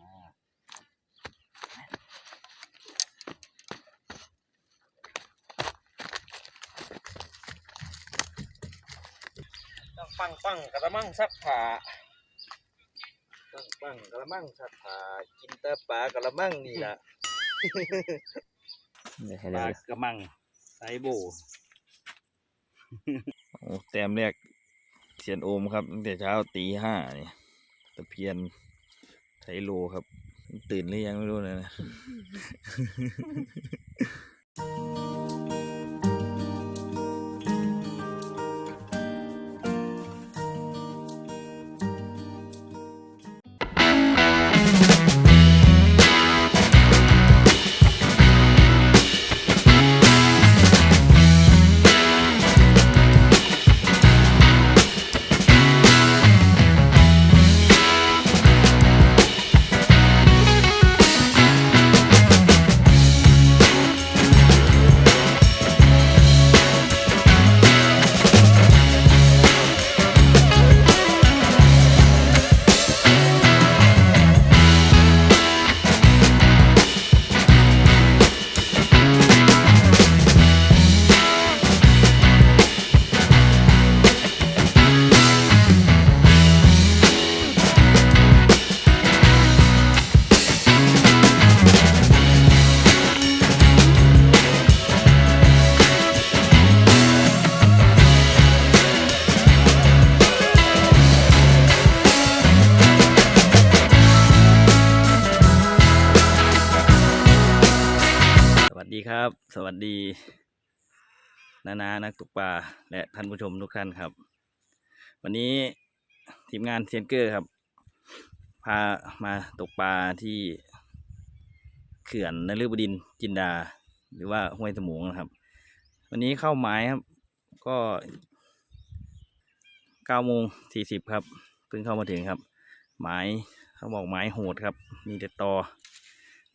ต้องปังปังกระมังซักผ้าปังปังกระมังซักผ้ากินแต่ปลากระมังนี่ล่ะเดี๋ยวให้ปเดี๋ลายวกระมังไซโบโอ้แต้มแรกเสียนโอมครับตั้งแต่เช้าตีห้านี่ตะเพียน ไทโลครับ ตื่นหรือยังไม่รู้นะ วัสดี นานานักตกปลาและท่านผู้ชมทุกท่านครับ วันนี้ทีมงานเซียนเกอร์ครับ พามาตกปลาที่เขื่อนนฤบดินจินดา หรือว่าห้วยสมูงนะครับ วันนี้เข้าหมายครับ ก็เก้าโมงสี่สิบครับเพิ่งเข้ามาถึงครับ หมายเขาบอกหมายโหดครับ มีแต่ตอ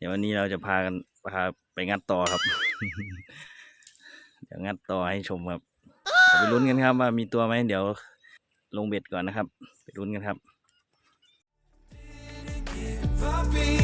ดี๋ยววันนี้เราจะพากันพาไปงัดต่อครับ เดี๋ยวงัดต่อให้ชมครับไปลุ้นกันครับว่ามีตัวไหมเดี๋ยวลงเบ็ดก่อนนะครับ ไปลุ้นกันครับครับ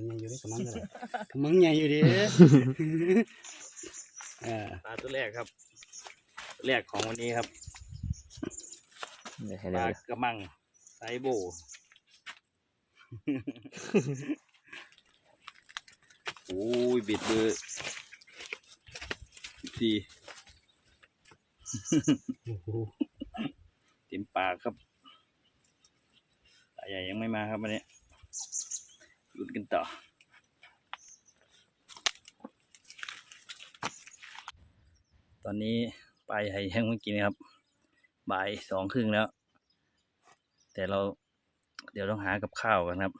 ตัวใหญ่อยู่ดิกำมังเลยกำมังใหญ่อยู่ดิเออปลาตัวแรกครับตัวแรกของวันนี้ครับเดี๋ยวให้ปเดี๋ลายวกระมังไซโบโอ้ยเบ็ดเบอร์สี่โอ้โหเต็มปากครับปลาใหญ่ยังไม่มาครับวันนี้ ลุ้นกันต่อ ตอนนี้ไปลาใหญ่ยังไม่กินครับ บ่ายสองครึ่งแล้ว แต่เราเดี๋ยวต้องหากับข้าวกันครับ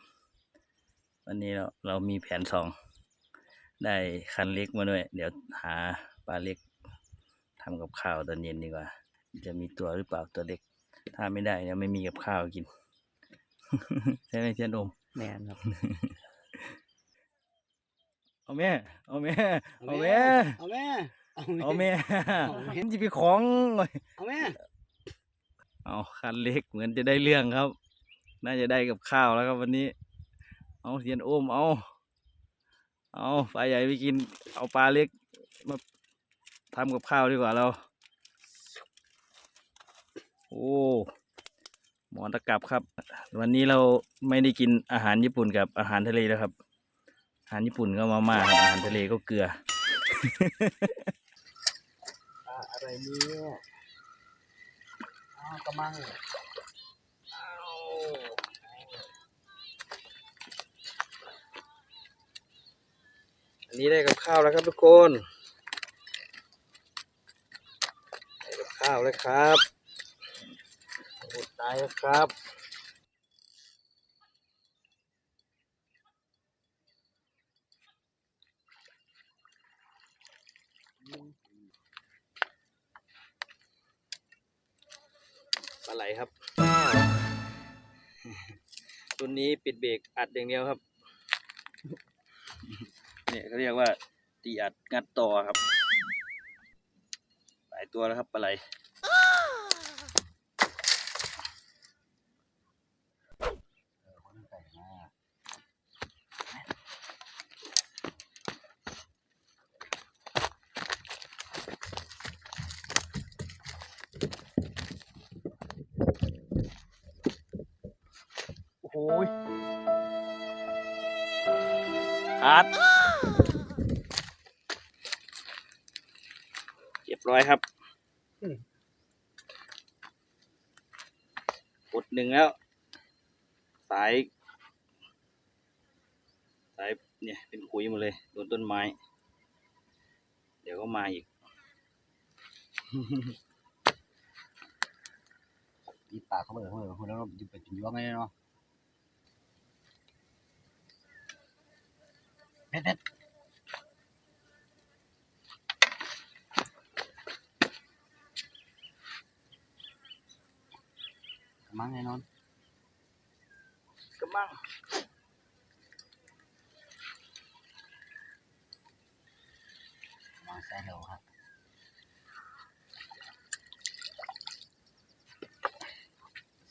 วันนี้เราเรามีแผนสอง ได้คันเล็กมาด้วย เดี๋ยวหาปลาเล็กทำกับข้าวตอนเย็นดีกว่า จะมีตัวหรือเปล่าตัวเล็ก ถ้าไม่ได้เนี่ยไม่มีกับข้าวกิน ใช่ไหมเทียนอม แม่นครับ เอาแม่ เอาแม่ เอาแม่ เอาแม่เอาเอาแม่แม่ เอาแม่ เห็นจะไปของเอาแม่ เอาคันเล็กเหมือนจะได้เรื่องครับ น่าจะได้กับข้าวแล้วครับวันนี้ เอาเทียนโอม เอา เอาปลาใหญ่ไปกิน เอาปลาเล็กมาทำกับข้าวดีกว่าเรา โอ้ห มอนตะกับครับ วันนี้เราไม่ได้กินอาหารญี่ปุ่นกับอาหารทะเลแล้วครับ อาหารญี่ปุ่นก็มาม่าครับอาหารทะเลก็เกลืออ่าอะไรเนี่ยอ้าวกระมังอ้าวอันนี้ได้กับข้าวแล้วครับทุกคน ได้กับข้าวแล้วครับ อดตายครับปลาไหลครับตัวนี้ปิดเบรกอัดอย่างเดียวครับ เนี่ยเขาเรียกว่าตีอัดงัดต่อครับ หลายตัวแล้วครับปลาไหล ยอัดเรียบร้อยครับอืมกดหนึ่งแล้ว สาย สายเนี่ยเป็นขุยหมดเลยโดนต้นไม้ เดี๋ยวก็มาอีกยีปากเขาเบิดเขาเบิดคนแล้วเราจะไปกินยวงไงเนาะเผ็ดเผ็ดกระมังแน่นอน กระมัง กระมังแซ่เร็วครั บ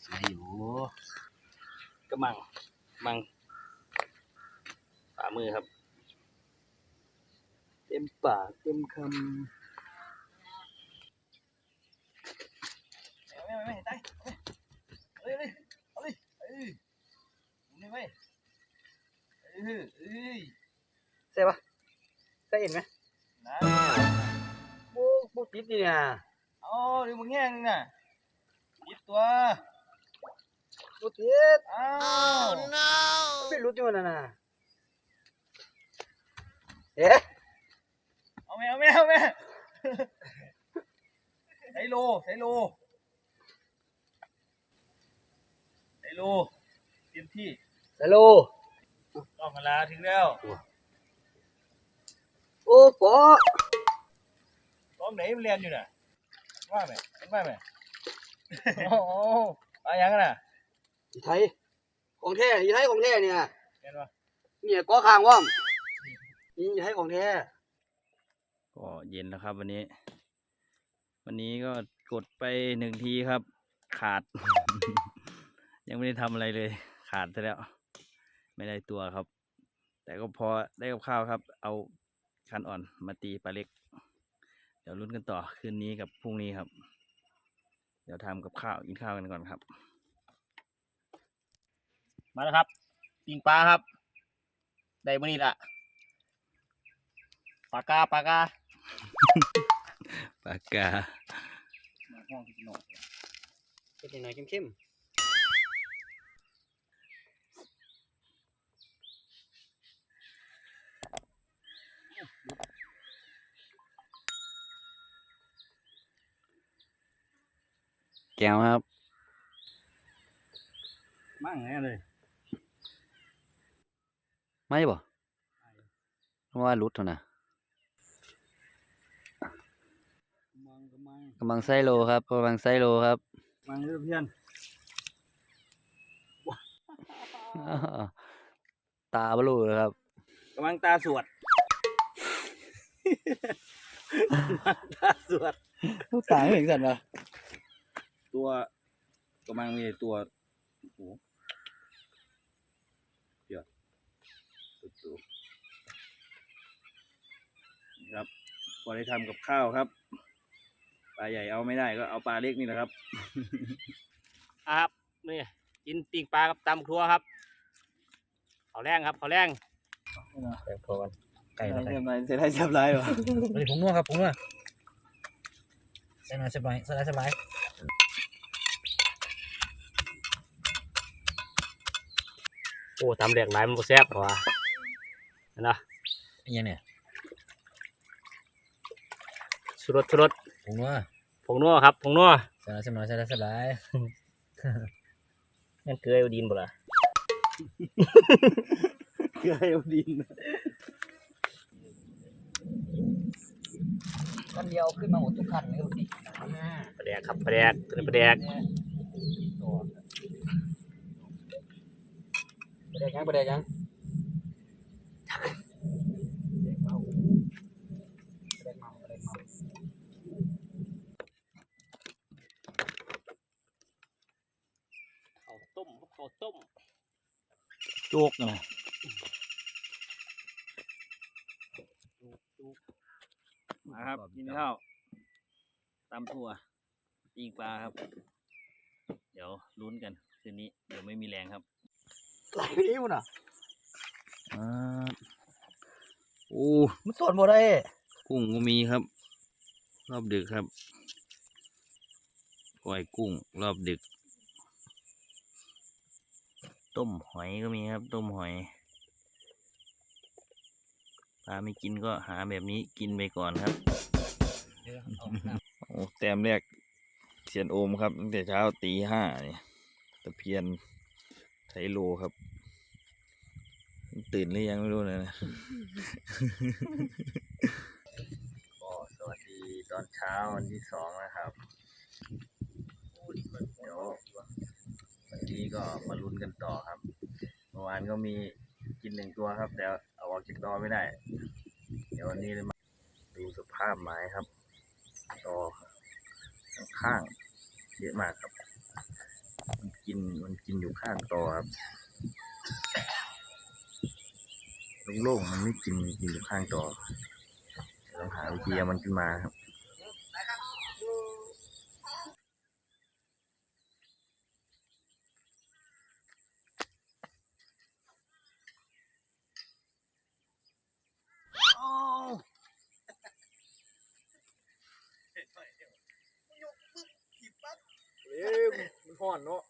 สวยอยู่กระมังมังฝ่ามือครับเต็มปาก เต็มคำเอาไม่ไม่ไม่ตายเอาเลยเอาเลยเอาเลยเอาเลยไม่เอ้ยเอ้ยใช่ปะใช่เห็นไหมนะโอ้โหติดนี่เนี่ยเอเดี๋ยวมึงแง่งน่ะยิดตัวโอ้ติดอ้าวไม่รู้จังนะนะเอ๊ะ เอาแม่เอาแม่เอาแม่ใส่โลใส่โลใส่โลเต็มที่ฮัลโหลต้องเวลาถึงแล้วโอ้ปอตอนไหนมันเรียนอยู่น่ะว่าไหมว่าไหมโอ้โหอะไรยังกันน่ะอีไทยของแท้อีไทยของแท้เนี่ยเรียนวะเนี่ยก็ข้างว่อมนี่อีไทยของแท้ ก็เย็นแล้วครับ วันนี้ วันนี้ก็กดไปหนึ่งทีครับ ขาด ยังไม่ได้ทำอะไรเลย ขาดไปแล้ว ไม่ได้ตัวครับ แต่ก็พอได้กับข้าวครับ เอาคันอ่อนมาตีปลาเล็ก เดี๋ยวลุ้นกันต่อคืนนี้กับพรุ่งนี้ครับ เดี๋ยวทำกับข้าวกินข้าวกันก่อนครับ มาแล้วครับปิงปลาครับ ได้มื้อนี้ละปลากาปลากา ปากกาห้องพี่น้องเป็นหน่อยเข้มแก้วครับ มั่งแน่เลย ไม่บ่ว่ารุดเท่านะ มัง กำลังไซโลครับกำลังไซโลครับมังเรื่อนตาบลูเลยครับ กำลังตาสวดตาสวดตาไม่เห็นสันวะตัวกำลังมีตัวโอ้โหเดี๋ยวตัวตัวนี่ครับพอได้ทำกับข้าวครับ ปลาใหญ่เอาไม่ได้ก็เอาปลาเล็กนี่แหละครับอะครับนี่กินปิงปลากับตำครัวครับเขาวแรงครับเขาวแรงพอกันไก่ละไก่ทำไรจะได้จับไรวะอันนี้ผงนัวครับผงนัวใส่หน่อยใส่หน่อยใส่หน่อยใส่หน่อยโอ้ตำแหลกหลายมันบ่แซ่บกว่าเห็นปะอันนี้เนี่ยสุรสสุรสผ งนัวผงนัวครับผงนัวใส่หน่อยใส่หน่อยใส่หน่อยใส่หน่อยนั่นเกลือเอาดินบ่ล่ะเกลือเอาดินคันเดียวขึ้นมาหมดทุกคันเลยครับดิปลาแดกครับปลาแดกตัวนี้ปลาแดกไปได้ยังไปได้ยังไปได้เมาไปได้เมา ข้าวต้มครับข้าวต้ม โจกนะมาครับกินข้าวตำถั่วปิ้งปลาครับ เดี๋ยวลุ้นกันคืนนี้เดี๋ยวไม่มีแรงครับไหลนี้มันอะอ่าโอ้มันสวนบ่ได้กุ้งก็มีครับ รอบดึกครับปล่อยกุ้ง รอบดึก ต้มหอยก็มีครับ ต้มหอยปลาไม่กินก็หาแบบนี้กินไปก่อนครับโอ้แต้มแรกเสียนโอมครับตั้งแต่เช้าตีห้านี่ตะเพียนไทโลครับ ตื่นหรือยังไม่รู้เลยนะก็สวัสดีตอนเช้าวันที่สองนะครับเดี๋ยว วันนี้ก็มาลุ้นกันต่อครับเมื่อวานก็มีกินหนึ่งตัวครับแต่เอาออกจากตอไม่ได้ เดี๋ยววันนี้เลยมาดูสภาพไม้ครับตอข้างเยอะมากครับ มันกินมันกินอยู่ข้างตอครับโล่งๆมันไม่กินมันกินอยู่ข้างตอต้องหาวิธีเอามันขึ้นมาครับ เอ้ยมันห่อนเนาะ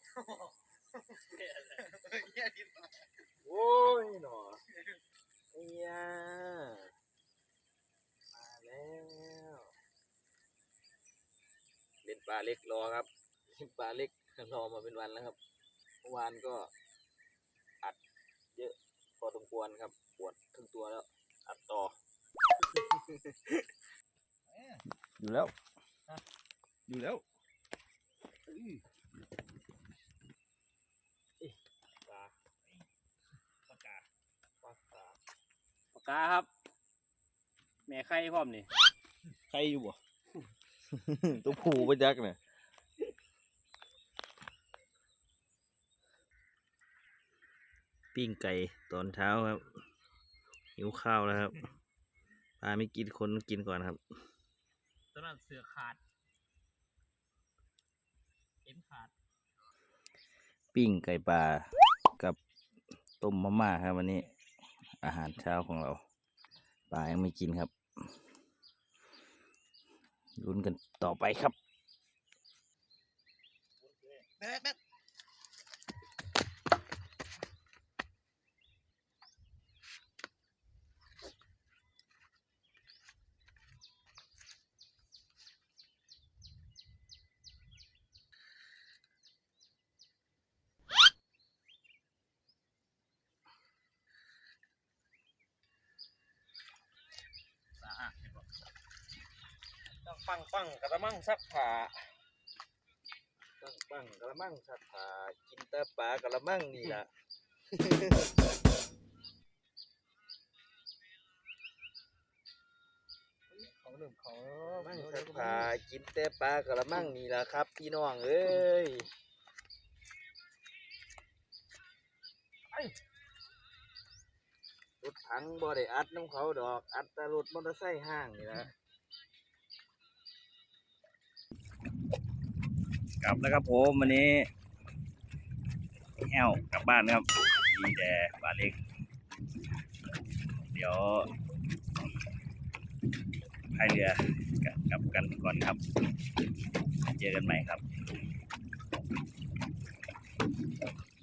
โอ้ยหนอเอียมาแล้วเล่นปลาเล็กรอครับเล่นปลาเล็กรอมาเป็นวันแล้วครับเมื่อวานก็อัดเยอะพอสมควรครับปวดทั้งตัวแล้ว อัดต่อ อยู่แล้วอยู่แล้ว ปลาปลากาปลากาปลากาครับ แม่ไข่พร้อมนี่ใครอยู่บ่ ตัวผูประจักเนี่ยปิ้งไก่ตอนเช้าครับ หิวข้าวแล้วครับปลาไม่กินคนกินก่อนครับตอนนั้นเสือขาดเอ็นขาด ปิ้งไก่ปลากับต้มมาม่าครับวันนี้ อาหารเช้าของเราปลายังไม่กินครับลุ้นกันต่อไปครับแป๊บแป๊บ ปังปังกระมังซักผ้าปังปังกระมังซักผ้ากินแต่ปลากระมังนี่ล่ะเขาเริ่มเขามั่งสักผ้ากินแต่ปลากระมังนี่ล่ะครับ พี่น้องเอ้ยรถถังบ่ได้อัดน้ำเขาดอก อัดแต่รถมอเตอร์ไซค์ห้างนี่ละ กลับแล้วครับผมวันนี้แห้วกลับบ้านครับมีแต่ปลาเล็ก เดี๋ยวพายเรือกลับกันก่อนครับ เจอกันใหม่ครับ